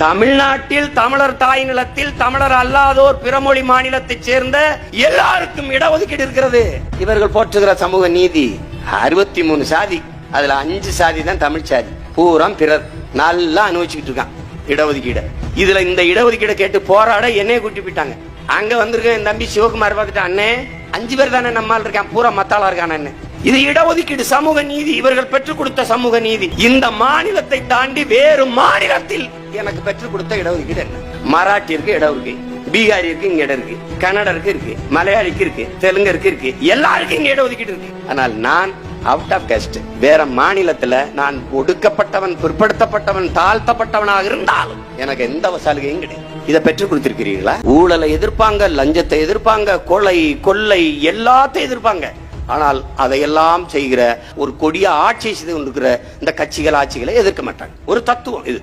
தமிழ்நாட்டில் தமிழர் தாய் நிலத்தில் தமிழர் அல்லாதோர் பிறமொழி மாநிலத்தைச் சேர்ந்த எல்லாருக்கும் இடஒதுக்கீடு இருக்கிறது. இவர்கள் போற்றுகிற சமூக நீதி அறுபத்தி மூணு சாதி. அதுல அஞ்சு சாதி தான் தமிழ் சாதி. பூரம் பிறர் நல்லா அனுபவிச்சுக்கிட்டு இருக்கான் இடஒதுக்கீடு. இதுல இந்த இடஒதுக்கீடு கேட்டு போராட என்னைய கூட்டி போயிட்டாங்க. அங்க வந்திருக்க என் தம்பி சிவகுமார் பார்த்துட்டு அண்ணே அஞ்சு பேர் தானே நம்மால் இருக்கான்? பூரா மத்தாளா இருக்கான் அண்ணே. இது இடஒதுக்கீடு சமூக நீதி. இவர்கள் பெற்றுக் கொடுத்த சமூக நீதி. இந்த மாநிலத்தை தாண்டி வேறு மாநிலத்தில் எனக்கு பெற்றுக் கொடுத்த இடஒதுக்கீடு என்ன? மராட்டியருக்கு இடஒதுக்கீடு பீகாரிக்கு இங்க இடம் இருக்கு கன்னடருக்கு இருக்கு மலையாளிக்கு இருக்கு தெலுங்கருக்கு இருக்கு எல்லாருக்கும் இங்க இடஒதுக்கீடு இருக்கு. ஆனால் நான் அவுட் ஆஃப் காஸ்ட் வேற மாநிலத்துல நான் ஒடுக்கப்பட்டவன் பிற்படுத்தப்பட்டவன் தாழ்த்தப்பட்டவனாக இருந்தாலும் எனக்கு எந்த சலுகையும் கிடையாது. இதை பெற்றுக் கொடுத்திருக்கிறீர்களா? ஊழலை எதிர்ப்பாங்க லஞ்சத்தை எதிர்ப்பாங்க கொலை கொள்ளை எல்லாத்தையும் எதிர்ப்பாங்க. ஆனால் அதையெல்லாம் செய்கிற ஒரு கொடிய ஆட்சி செய்து கொண்டிருக்கிற இந்த கட்சிகள் ஆட்சிகளை எதிர்க்க மாட்டாங்க. ஒரு தத்துவம் இது.